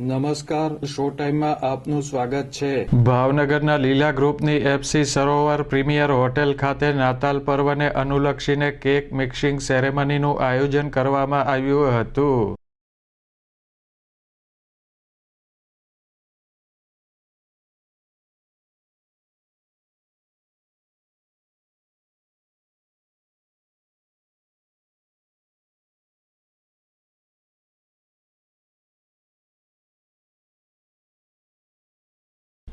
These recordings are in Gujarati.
નમસ્કાર, શો ટાઈમમાં આપનું સ્વાગત છે. ભાવનગરના લીલા ગ્રુપની એફસી સરોવર પ્રીમિયર હોટેલ ખાતે નાતાલ પર્વને અનુલક્ષીને કેક મિક્સિંગ સેરેમનીનું આયોજન કરવામાં આવ્યું હતું.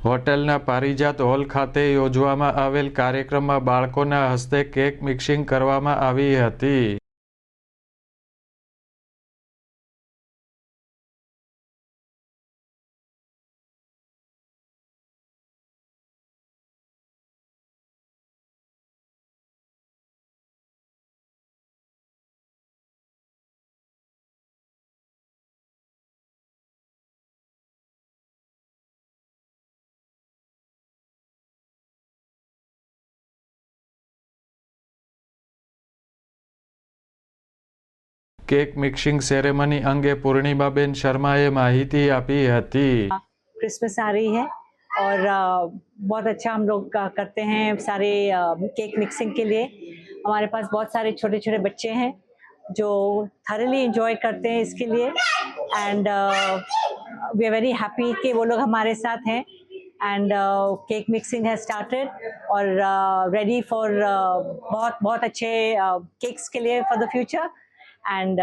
હોટેલના પારિજાત હોલ ખાતે યોજવામાં આવેલ કાર્યક્રમમાં બાળકોના હસ્તે કેક મિક્સિંગ કરવામાં આવી હતી. કેક મિક્સિંગ સેરેમની અંગે પૂર્ણિમાબેન શર્માએ માહિતી આપી હતી क्रिसमस आ रही है और अ, बहुत अच्छा हम लोग अ, करते हैं सारे केक मिक्सिंग के लिए हमारे पास बहुत सारे छोटे छोटे बच्चे हैं जो थरली इंजॉय करते हैं इसके लिए and we are very happy कि वो लोग हमारे साथ हैं एंड केक मिक्सिंग है स्टार्टेड और रेडी फॉर बहुत बहुत अच्छे केक्स के लिए for the future and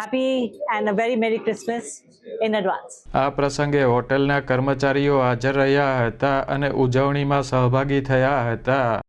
happy and a very merry Christmas in advance આ પ્રસંગે હોટલના કર્મચારીઓ હાજર રહ્યા હતા અને ઉજવણીમાં સહભાગી થયા હતા.